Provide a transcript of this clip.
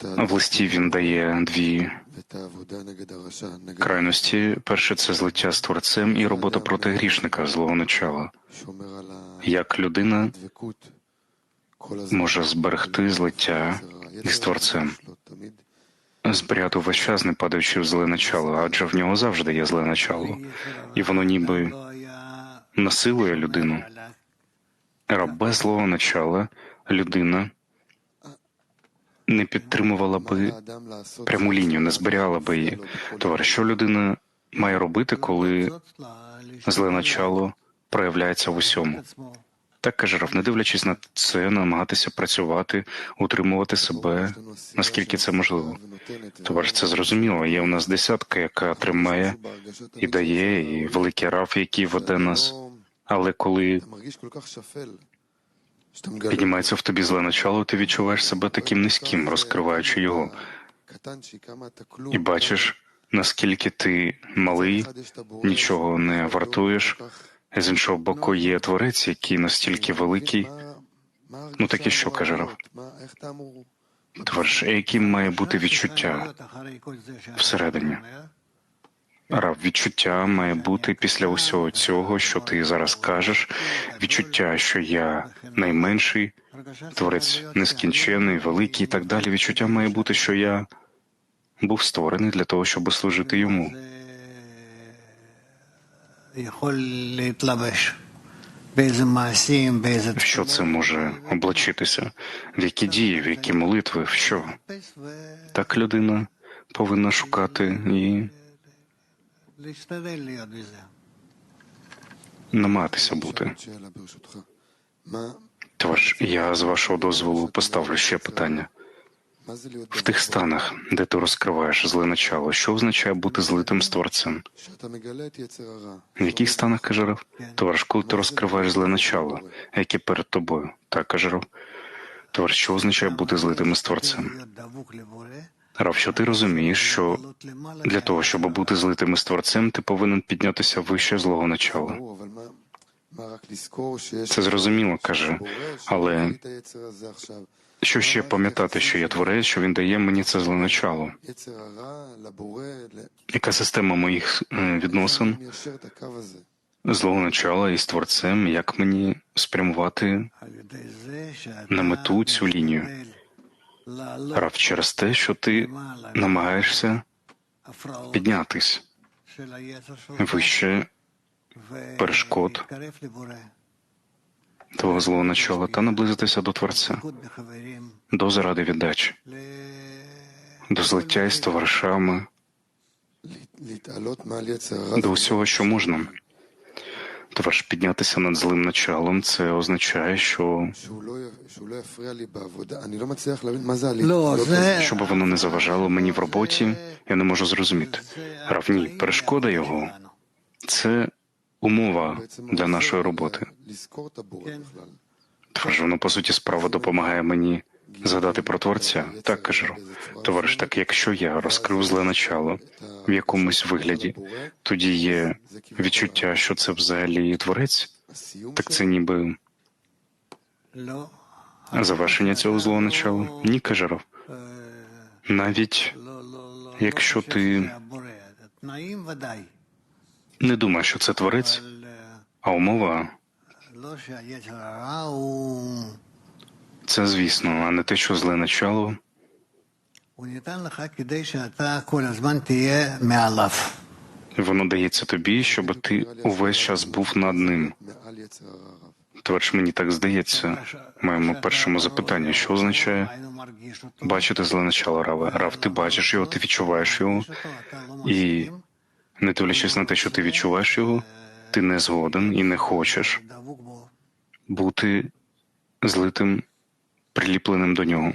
В листі він дає дві крайності. Перше це злиття з творцем і робота проти грішника злого начала. Як людина може зберегти злиття із творцем, зберігати весь час, не падаючи в зле начало, адже в нього завжди є зле начало, і воно ніби насилує людину. Раб без злого начала людина не підтримувала би пряму лінію, не зберігала би її. Товариш, що людина має робити, коли зле начало проявляється в усьому? Так каже Раф, не дивлячись на це, намагатися працювати, утримувати себе, наскільки це можливо. Товариш, це зрозуміло. Є у нас десятка, яка тримає і дає, і великий раф, який веде нас. Але коли піднімається в тобі зле начало, ти відчуваєш себе таким низьким, розкриваючи його, і бачиш, наскільки ти малий, нічого не вартуєш. З іншого боку, є творець, який настільки великий. Ну так і що, каже Рав? А яким має бути відчуття всередині? Рав, відчуття має бути після усього цього, що ти зараз кажеш. Відчуття, що я найменший, творець нескінчений, великий і так далі. Відчуття має бути, що я був створений для того, щоб служити йому. Що це може облачитися? В які дії, в які молитви, в що? Так людина повинна шукати і намагатися бути. Товариш, я з вашого дозволу поставлю ще питання. В тих станах, де ти розкриваєш зле начало, що означає бути злитим з творцем? В яких станах каже Рав? Товариш, коли ти розкриваєш зле начало, яке перед тобою, так каже Рав. Товариш, що означає бути злитим з творцем? Рав, що ти розумієш, що для того, щоб бути злитим із творцем, ти повинен піднятися вище злого начала. Це зрозуміло, каже, але що ще пам'ятати, що я творець, що він дає мені це зле начало? Яка система моїх е, відносин злого начала із творцем? Як мені спрямувати на мету цю лінію? Рав через те, що ти намагаєшся піднятись вище перешкод твого злого начала та наблизитися до Творця, до заради віддачі, до злиття із товаришами, до усього, що можна. Товариш піднятися над злим началом, це означає, що щоб воно не заважало мені в роботі, я не можу зрозуміти. Равні, перешкода його це умова для нашої роботи. Тож воно, по суті, справа допомагає мені згадати про творця. Так кажу, товариш, так якщо я розкрив зле начало в якомусь вигляді, тоді є відчуття, що це взагалі творець, так це ніби завершення цього злого начала. Ні, каже Рав. Навіть якщо ти не думаєш, що це творець, а умова це, звісно, а не те, що зле начало. Воно дається тобі, щоб ти увесь час був над ним. Товариш, мені так здається, моєму першому запитанні, що означає бачити зле начало Рава. Рав, ти бачиш його, ти відчуваєш його, і не дивлячись на те, що ти відчуваєш його, ти не згоден і не хочеш бути злитим, приліпленим до нього.